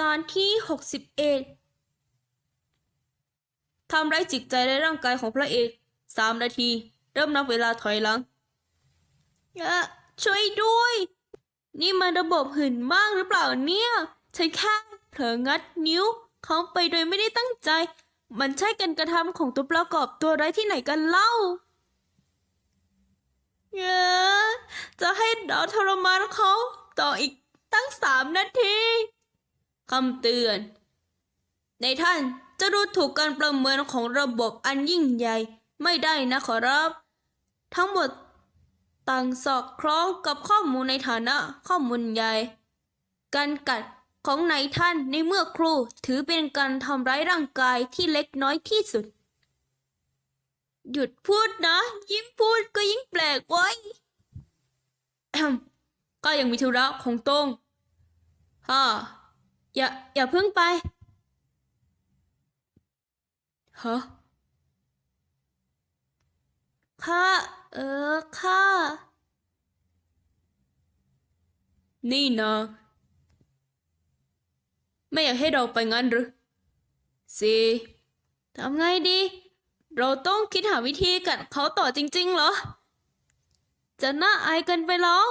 ตอนที่หกสิบเอ็ดทำร้ายจิตใจและร่างกายของพระเอกสามนาที เริ่มนับเวลาถอยหลังเอะช่วยด้วย นี่มันระบบหื่นมากหรือเปล่าเนี่ยฉันแค่เผลองัดนิ้วเขาไปโดยไม่ได้ตั้งใจ มันใช่การกระทำของตัวประกอบตัวร้ายที่ไหนกันเล่าเอะจะให้เราทรมานเขาต่ออีกตั้งสามนาที คำเตือน ในท่านจะดูถูกการประเมินของระบบอันยิ่งใหญ่ไม่ได้นะขอรับ ทั้งหมดต่างสอดคล้องกับข้อมูลในฐานะข้อมูลใหญ่ การกัดของนายท่านในเมื่อครูถือเป็นการทำร้ายร่างกายที่เล็กน้อยที่สุด หยุดพูดนะ ยิ่งพูดก็ยิ่งแปลกไว้ก็ยังมีธุระของตรงฮ่า อย่า อย่าเพิ่งไปฮะข้า เออข้า นี่นะไม่อยากให้เราไปงั้นหรือสิทำไงดี เราต้องคิดหาวิธีกัดเขาต่อจริง ๆ เหรอ จะน่าอายกันไปแล้ว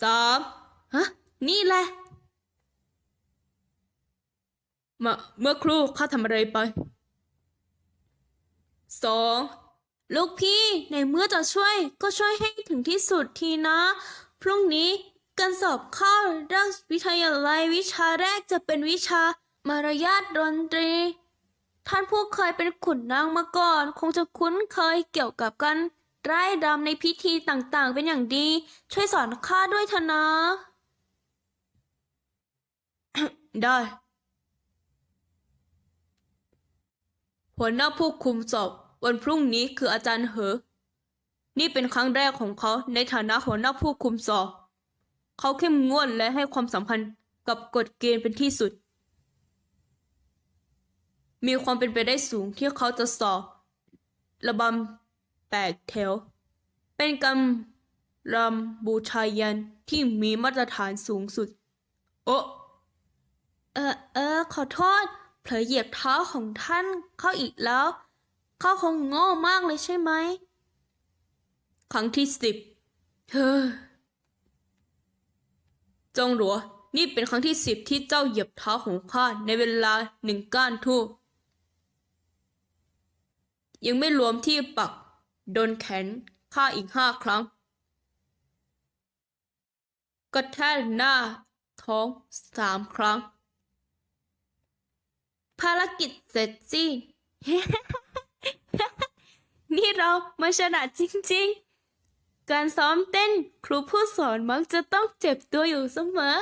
สาม ฮะ นี่แหละมาเมื่อครูข้าทำอะไรไปสองลูกพี่ในเมื่อจะช่วยก็ช่วยให้ถึงที่สุดทีนะ พรุ่งนี้การสอบเข้าราชวิทยาลัยวิชาแรกจะเป็นวิชามารยาทดนตรี ท่านผู้เคยเป็นขุนนางมาก่อน คงจะคุ้นเคยเกี่ยวกับการไร้รำในพิธีต่างๆ เป็นอย่างดี ช่วยสอนข้าด้วยเถอะนะ ได้ หัวหน้าผู้คุมสอบวันพรุ่งนี้คืออาจารย์เหอ นี่เป็นครั้งแรกของเขาในฐานะหัวหน้าผู้คุมสอบ เขาเข้มงวดและให้ความสัมพันธ์กับกฎเกณฑ์เป็นที่สุด มีความเป็นไปได้สูงที่เขาจะสอบ ระบำแปดแถว เป็นกำรำบูชายันที่มีมาตรฐานสูงสุด โอะ ออเออ ขอโทษ เผลอเหยียบเท้าของท่านเข้าอีกแล้ว เขาคงโง่มากเลยใช่ไหม ครั้งที่สิบเฮ้อจงหลัว นี่เป็นครั้งที่สิบที่เจ้าเหยียบเท้าของข้าในเวลาหนึ่งก้านทูบยังไม่รวมที่ปักโดนแขนข้าอีกห้าครั้งกระแทกหน้าท้องสามครั้งารกิจเสร็จสิ้น นี่เรามาฉลาดจริงๆ การซ้อมเต้นครูผู้สอนมักจะต้องเจ็บตัวอยู่เสมอ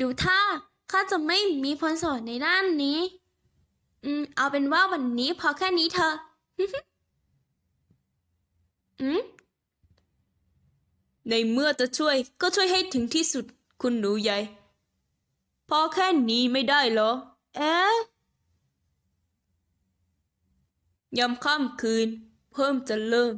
ดูท่าข้าจะไม่มีพรสวรรค์ในด้านนี้ อืม เอาเป็นว่าวันนี้พอแค่นี้เถอะอืม ในเมื่อจะช่วยก็ช่วยให้ถึงที่สุดคุณหนูใหญ่ พอแค่นี้ไม่ได้เหรอ เอ๊ะยามค่ำคืน เพิ่มจะเริ่ม